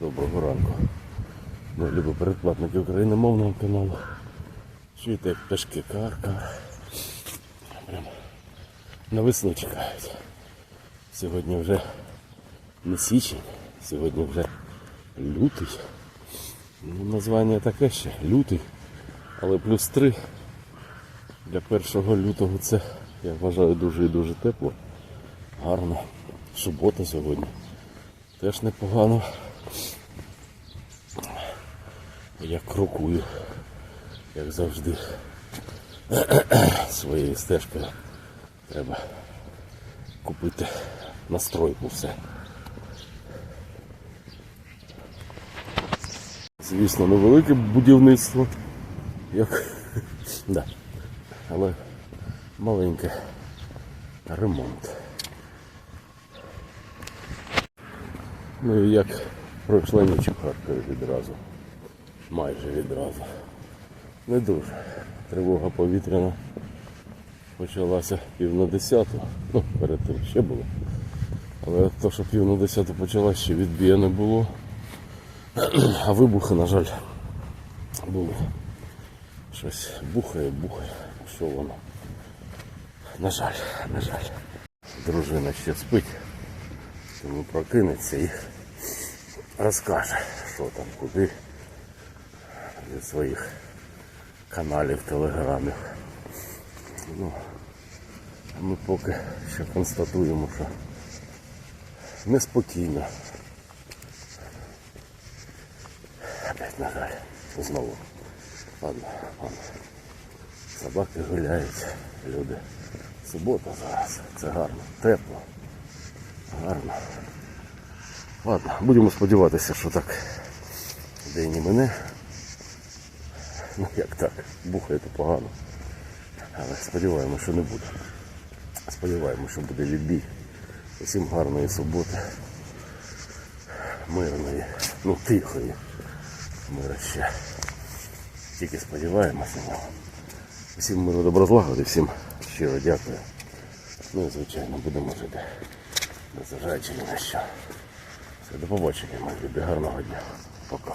Доброго ранку. Мої любі передплатники україномовного каналу. Чуєте, як пташки кар-кар. Прям на весну чекають. Сьогодні вже не січень, сьогодні вже лютий. Ну, названня таке ще лютий, але плюс три. Для 1 лютого це, я вважаю, дуже і дуже тепло. Гарно. Субота сьогодні. Теж непогано. Я крокую, як завжди, своєю стежкою. Треба купити настройку все. Звісно, невелике будівництво, як да. але маленький ремонт. Ну і як пройшла ніч у Харкові відразу. Майже відразу. Не дуже. Тривога повітряна почалася пів на десяту. Ну, перед тим ще було. Але то, що пів на десяту почалася, ще відбія не було. А вибухи, на жаль, були. Щось бухає, бухає. Що воно? На жаль, на жаль. Дружина ще спить, тому прокинеться і розкаже, що там, куди від своїх каналів, телеграмів. Ну, ми поки що констатуємо, що неспокійно. Опять на жаль, знову. Ладно, ладно. Собаки гуляють, люди. Субота зараз. Це гарно, тепло. Гарно. Ладно, будемо сподіватися, що так день і мене. Ну як так, бухає то погано. Але сподіваємося, що не буде. Сподіваємося, що буде відбій. Усім гарної суботи. Мирної, ну тихої. Мира ще. Тільки сподіваємося на нього. Всім миру добро злагоди, всім щиро дякую. Ну і звичайно будемо жити. Незважаючи ні на що. Все, до побачення, мої любі. Гарного дня. Пока.